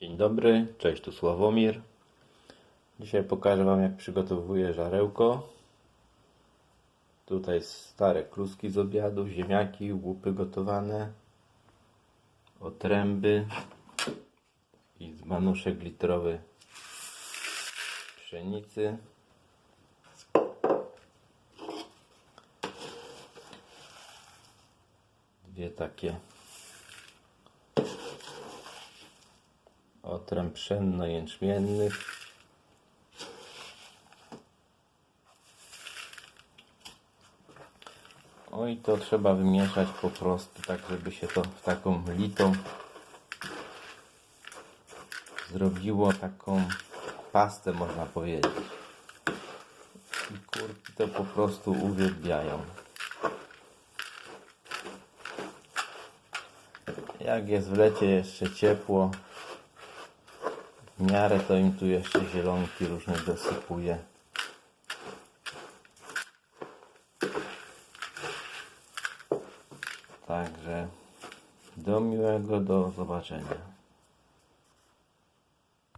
Dzień dobry, cześć tu Sławomir. Dzisiaj pokażę Wam jak przygotowuję żarełko. Tutaj stare kluski z obiadu, ziemniaki, łupy gotowane, otręby i manuszek litrowy pszenicy. Dwie takie otręb pszenno-jęczmiennych. Oj, to trzeba wymieszać po prostu, tak żeby się to w taką litą zrobiło taką pastę, można powiedzieć. I kurki to po prostu uwielbiają. Jak jest w lecie jeszcze ciepło, w miarę to im tu jeszcze zielonki różne dosypuje. Także do miłego, do zobaczenia.